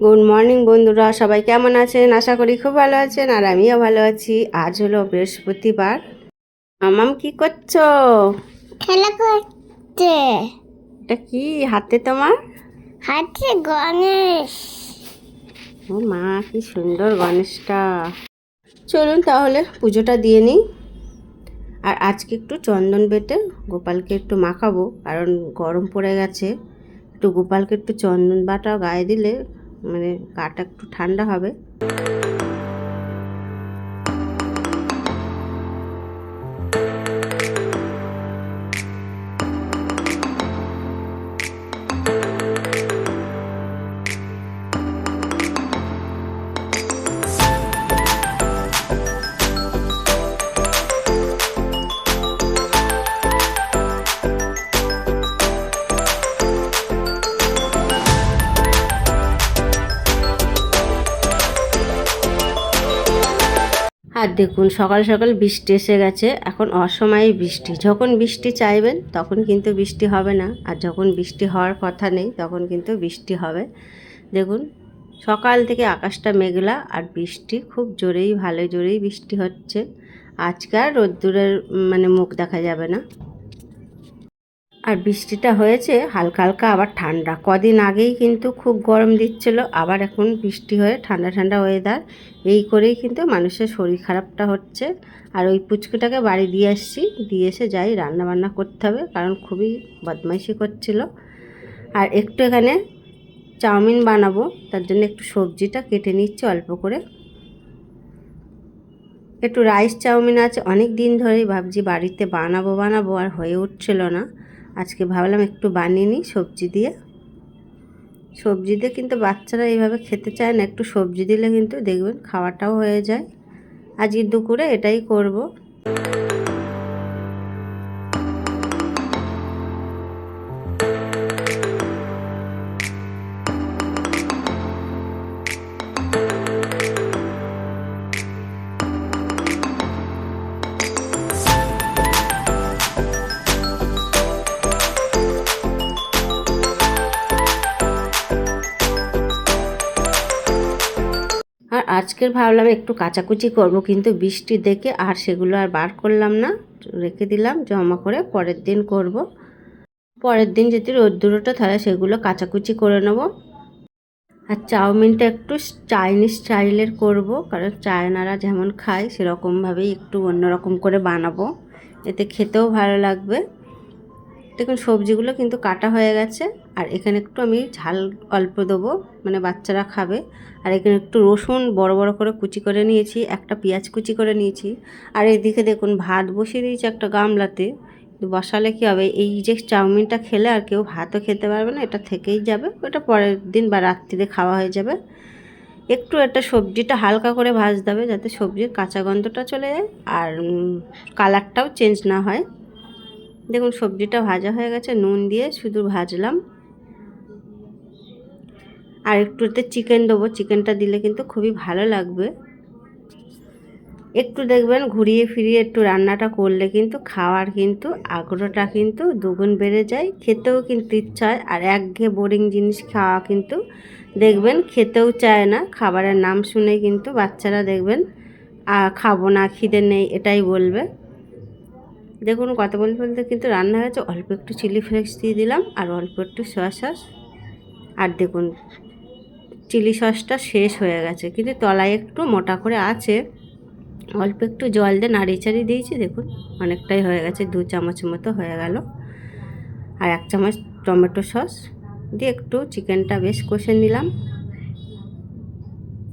Good morning বন্ধুরা। সবাই কেমন আছেন? আশা করি খুব ভালো আছেন আর আমিও ভালো আছি। আজ হলো বৃহস্পতিবার। আমাম কি করছ? খেলা করতে। এটা কি হাতে তোমার? হাতে গণেশ। ও মা কি সুন্দর গণেশটা। চলুন তাহলে পুজোটা দিয়ে নিই। আর আজকে একটু চন্দন বেটে গোপালকে একটু মাখাবো কারণ গরম পড়ে গেছে। একটু গোপালকে একটু চন্দন বাটাও গায়ে দিলে মানে গাটা একটু ঠান্ডা হবে। আর দেখুন, সকাল সকাল বৃষ্টি এসে গেছে। এখন অসময়ে বৃষ্টি। যখন বৃষ্টি চাইবেন, তখন কিন্তু বৃষ্টি হবে না। আর যখন বৃষ্টি হওয়ার কথা নেই, তখন কিন্তু বৃষ্টি হবে। দেখুন, সকাল থেকে আকাশটা মেঘলা আর বৃষ্টি খুব জোরেই, ভালো জোরেই বৃষ্টি হচ্ছে। আজকে আর রোদ্দুরের মানে মুখ দেখা যাবে না। আর বৃষ্টিটা হয়েছে, হালকা হালকা আবার ঠান্ডা। কদিন আগেই কিন্তু খুব গরম দিচ্ছিল, আবার এখন বৃষ্টি হয়ে ঠান্ডা ঠান্ডা ওয়েদার এই করেই কিন্তু মানুষের শরীর খারাপটা হচ্ছে। আর ওই পুচকুটাকে বাড়ি দিয়ে আসছি, দিয়ে এসে যাই রান্না বান্না করতে হবে, কারণ খুবই বদমাইশি করছিল। আর একটু এখানে চাউমিন বানাবো, তার জন্য একটু সবজিটা কেটে নিচ্ছি অল্প করে। একটু রাইস চাউমিন আছে, অনেক দিন ধরেই ভাবছি বাড়িতে বানাবো বানাবো, আর হয়ে উঠছিল না। আজকে ভাবলাম একটু বানিয়ে নিই সবজি দিয়ে। সবজি দিয়ে কিন্তু বাচ্চারা এইভাবে খেতে চায় না, একটু সবজি দিলে কিন্তু দেখবেন খাওয়াটাও হয়ে যায়। আজকে দুপুরে এটাই করব। আজকের ভাবলাম একটু কাচাকুচি করব, কিন্তু বৃষ্টি দেখে আর সেগুলো আর বার করলাম না। রেখে দিলাম, জমা করে পরের দিন করব। পরের দিন যদি রোদ্দুরোটা তাহলে সেগুলো কাচাকুচি করে নেব। আর চাউমিনটা একটু চাইনিজ স্টাইলের করব, কারণ চায়নারা যেমন খায় সেরকমভাবেই একটু অন্যরকম করে বানাবো। এতে খেতেও ভালো লাগবে। দেখুন, সবজিগুলো কিন্তু কাটা হয়ে গেছে। আর এখানে একটু আমি ঝাল অল্প দেবো মানে বাচ্চারা খাবে। আর এখানে একটু রসুন বড় বড় করে কুচি করে নিয়েছি, একটা পেঁয়াজ কুচি করে নিয়েছি। আর এদিকে দেখুন, ভাত বসিয়ে দিয়েছি একটা গামলাতে। বসালে কী হবে? এই যে চাউমিনটা খেলে আর কেউ ভাতও খেতে পারবে না, এটা থেকেই যাবে। ওটা পরের দিন বা রাত্রিতে খাওয়া হয়ে যাবে। একটু একটা সবজিটা হালকা করে ভাজতে হবে, যাতে সবজির কাঁচা গন্ধটা চলে যায়। আর কালারটাও চেঞ্জ না হয়। দেখুন, সবজিটা ভাজা হয়ে গেছে, নুন দিয়ে শুধু ভাজলাম। আর একটু এতে চিকেন দেবো চিকেনটা দিলে কিন্তু খুবই ভালো লাগবে। একটু দেখবেন, ঘুরিয়ে ফিরিয়ে একটু রান্নাটা করলে কিন্তু খাওয়ার কিন্তু আগ্রহটা কিন্তু দুগুণ বেড়ে যায়। খেতেও কিন্তু ইচ্ছা হয়, আর একঘেয়ে বোরিং জিনিস খাওয়া কিন্তু দেখবেন, খেতেও চায় না। খাবারের নাম শুনে কিন্তু বাচ্চারা দেখবেন খাব না, খিদে নেই, এটাই বলবে। দেখুন, কথা বলতে বলতে কিন্তু রান্না হয়েছে। অল্প একটু চিলি ফ্লেক্স দিয়ে দিলাম আর অল্প একটু সয়া সস আর দেখুন, চিলি সসটা শেষ হয়ে গেছে। কিন্তু তলায় একটু মোটা করে আছে। অল্প একটু জল দিয়ে নাড়িয়ে চাড়িয়ে দিয়েছি। দেখুন, অনেকটাই হয়ে গেছে। দু চামচের মতো হয়ে গেল। আর এক চামচ টমেটো সস দিয়ে একটু চিকেনটা বেশ কষে নিলাম।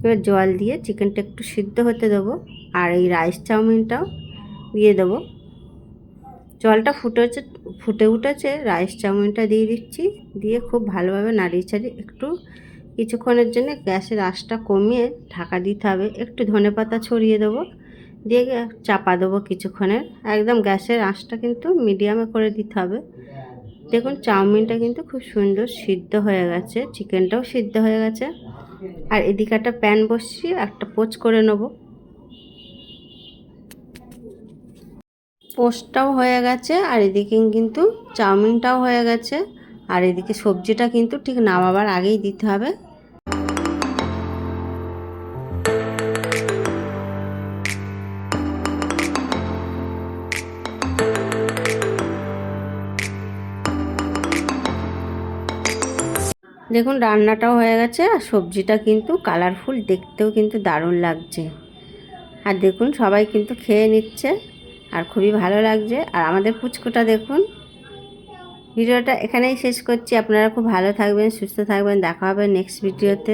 এবার জল দিয়ে চিকেনটা একটু সিদ্ধ হতে দেবো। আর এই রাইস চাউমিনটাও দিয়ে দেবো। জলটা ফুটেছে ফুটে উঠেছে রাইস চাউমিনটা দিয়ে দিচ্ছি, দিয়ে খুব ভালোভাবে নাড়িয়ে ছাড়িয়ে একটু কিছুক্ষণের জন্য গ্যাসের আঁচটা কমিয়ে ঢাকা দিতে হবে। একটু ধনে পাতা ছড়িয়ে দেবো, দিয়ে চাপা দেবো কিছুক্ষণের। একদম গ্যাসের আঁচটা কিন্তু মিডিয়ামে করে দিতে হবে। দেখুন চাউমিনটা কিন্তু খুব সুন্দর সিদ্ধ হয়ে গেছে, চিকেনটাও সিদ্ধ হয়ে গেছে। আর এদিকে একটা প্যান বসিয়ে একটা পোচ করে নেব। পোস্টটাও হয়ে গেছে, আর এদিকে কিন্তু চাউমিনটাও হয়ে গেছে, আর এদিকে সবজিটা কিন্তু ঠিক নামাবার আগেই দিতে হবে। দেখুন, রান্নাটাও হয়ে গেছে, আর সবজিটা কিন্তু কালারফুল, দেখতেও কিন্তু দারুণ লাগছে। আর দেখুন, সবাই কিন্তু খেয়ে নিচ্ছে। আর খুবই ভালো লাগছে। আর আমাদের পুচকুটা দেখুন। ভিডিওটা এখানেই শেষ করছি। আপনারা খুব ভালো থাকবেন, সুস্থ থাকবেন। দেখা হবে নেক্সট ভিডিওতে